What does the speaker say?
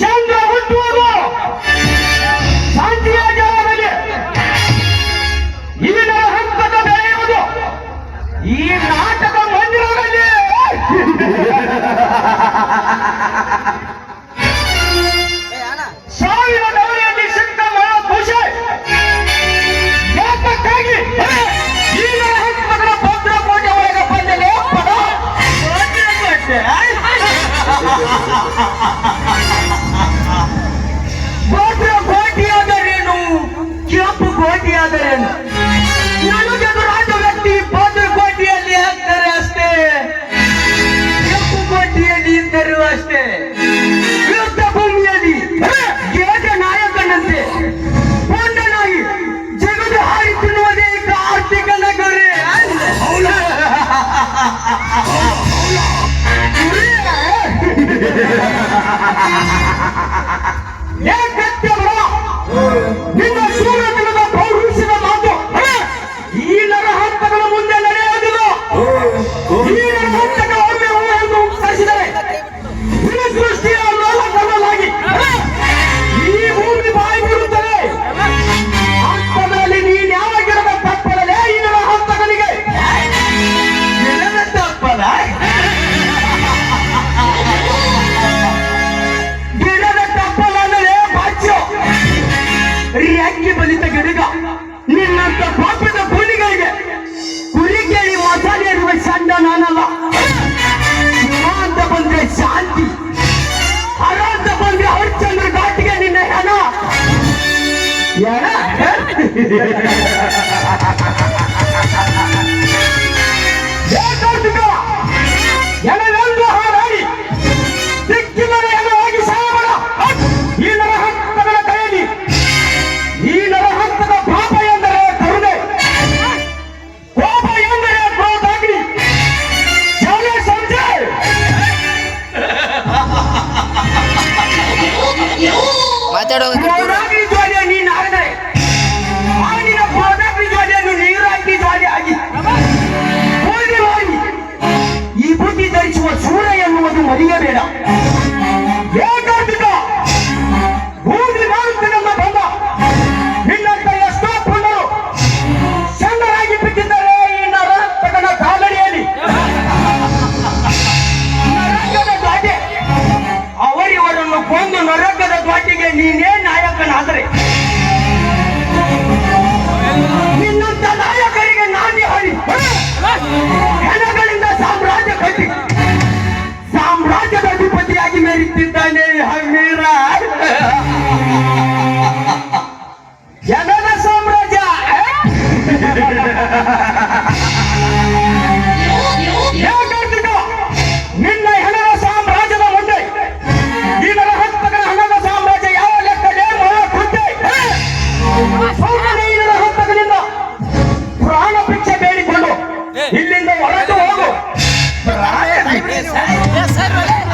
ಚಂದ್ರ ಹುಟ್ಟುವುದು. ಶಾಂತಿಯ ಜಾಗದಲ್ಲಿ ಈ ಈ ನಾಟಕ ಮಂದಿರದಲ್ಲಿ. ಸಾವಿರ ಗೌರಿಯಲ್ಲಿ ಸಿಕ್ಕ ಮಹಾ ಖುಷಿ ಯಾತಕ್ಕಾಗಿ? ಈ ಹಂತದ ಭದ್ರ ಕೋಟೆ เอาหลอกเอาหลอ ಶಾಲೆ ಇರ್ಬೇಕು ಸಣ್ಣ ನಾನಲ್ಲ. ಅಂತ ಬಂದ್ರೆ ಶಾಂತಿ. ಹಣ ಅಂತ ಬಂದ್ರೆ ಹರಿಶ್ಚಂದ್ರ ಘಾಟಿಗೆ ನಿನ್ನ ಹೆಣ. ಹೆಣ ಮಾತಾಡೋ ಈ ಬುದ್ಧಿ ಧರಿಸುವ ಸೂರ ಎನ್ನುವುದು ಮರೆಯಬೇಡ Yeah.